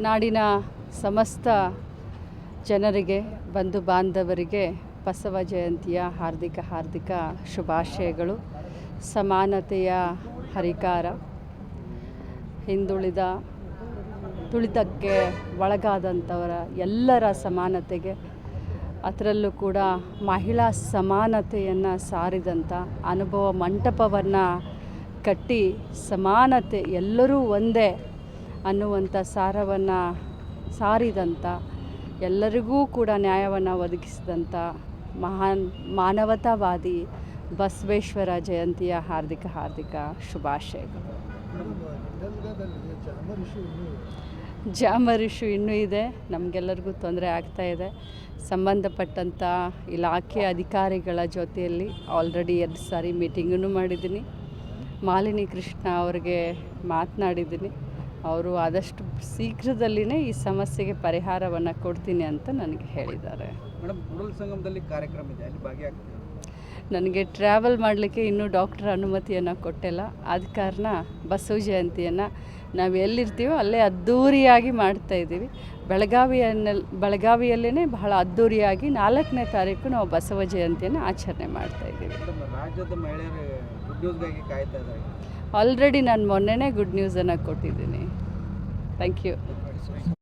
ನಾಡಿನ ಸಮಸ್ತ ಜನರಿಗೆ, ಬಂಧು ಬಾಂಧವರಿಗೆ ಬಸವ ಜಯಂತಿಯ ಹಾರ್ದಿಕ ಹಾರ್ದಿಕ ಶುಭಾಶಯಗಳು. ಸಮಾನತೆಯ ಹರಿಕಾರ. ಹಿಂದುಳಿದ, ತುಳಿತಕ್ಕೆ ಒಳಗಾದಂಥವರ ಎಲ್ಲರ ಸಮಾನತೆಗೆ, ಅದರಲ್ಲೂ ಕೂಡ ಮಹಿಳಾ ಸಮಾನತೆಯನ್ನು ಸಾರಿದಂಥ ಅನುಭವ ಮಂಟಪವನ್ನು ಕಟ್ಟಿ ಸಮಾನತೆ ಎಲ್ಲರೂ ಒಂದೇ ಅನ್ನುವಂಥ ಸಾರವನ್ನು ಸಾರಿದಂಥ, ಎಲ್ಲರಿಗೂ ಕೂಡ ನ್ಯಾಯವನ್ನು ಒದಗಿಸಿದಂಥ ಮಹಾನ್ ಮಾನವತಾವಾದಿ ಬಸವೇಶ್ವರ ಜಯಂತಿಯ ಹಾರ್ದಿಕ ಹಾರ್ದಿಕ ಶುಭಾಶಯಗಳು. ಜಾಮರಿಷು ಇನ್ನೂ ಇದೆ. ನಮಗೆಲ್ಲರಿಗೂ ತೊಂದರೆ ಆಗ್ತಾ ಇದೆ. ಸಂಬಂಧಪಟ್ಟಂಥ ಇಲಾಖೆ ಅಧಿಕಾರಿಗಳ ಜೊತೆಯಲ್ಲಿ ಆಲ್ರೆಡಿ ಎರಡು ಸಾರಿ ಮೀಟಿಂಗನ್ನು ಮಾಡಿದ್ದೀನಿ. ಮಾಲಿನಿ ಕೃಷ್ಣ ಅವ್ರಿಗೆ ಮಾತನಾಡಿದ್ದೀನಿ. ಅವರು ಆದಷ್ಟು ಶೀಘ್ರದಲ್ಲಿನೇ ಈ ಸಮಸ್ಯೆಗೆ ಪರಿಹಾರವನ್ನು ಕೊಡ್ತೀನಿ ಅಂತ ನನಗೆ ಹೇಳಿದ್ದಾರೆ. ಮೇಡಮ್ ಸಂಗಮದಲ್ಲಿ ಕಾರ್ಯಕ್ರಮ ಇದೆ ಅಲ್ಲಿ ಭಾಗಿಯಾಗ್ತೀವಿ ನನಗೆ ಟ್ರಾವೆಲ್ ಮಾಡಲಿಕ್ಕೆ ಇನ್ನೂ ಡಾಕ್ಟರ್ ಅನುಮತಿಯನ್ನು ಕೊಟ್ಟಿಲ್ಲ. ಆದ ಕಾರಣ ಬಸವ ಜಯಂತಿಯನ್ನು ನಾವು ಎಲ್ಲಿರ್ತೀವೋ ಅಲ್ಲೇ ಅದ್ಧೂರಿಯಾಗಿ ಮಾಡ್ತಾ ಇದ್ದೀವಿ. ಬೆಳಗಾವಿಯಲ್ಲಿ ಬೆಳಗಾವಿಯಲ್ಲೇ ಬಹಳ ಅದ್ಧೂರಿಯಾಗಿ ನಾಲ್ಕನೇ ತಾರೀಕು ನಾವು ಬಸವ ಜಯಂತಿಯನ್ನು ಆಚರಣೆ ಮಾಡ್ತಾ ಇದ್ದೀವಿ. ಮೇಡಮ್ ರಾಜ್ಯದ ಮಹಿಳೆಯರು ನ್ಯೂಸ್ಗಾಗಿ ಕಾಯ್ತಾ ಇದ್ದಾರೆ. ಆಲ್ರೆಡಿ ನಾನು ಮೊನ್ನೆನೇ ಗುಡ್ ನ್ಯೂಸನ್ನು ಕೊಟ್ಟಿದ್ದೀನಿ. Thank you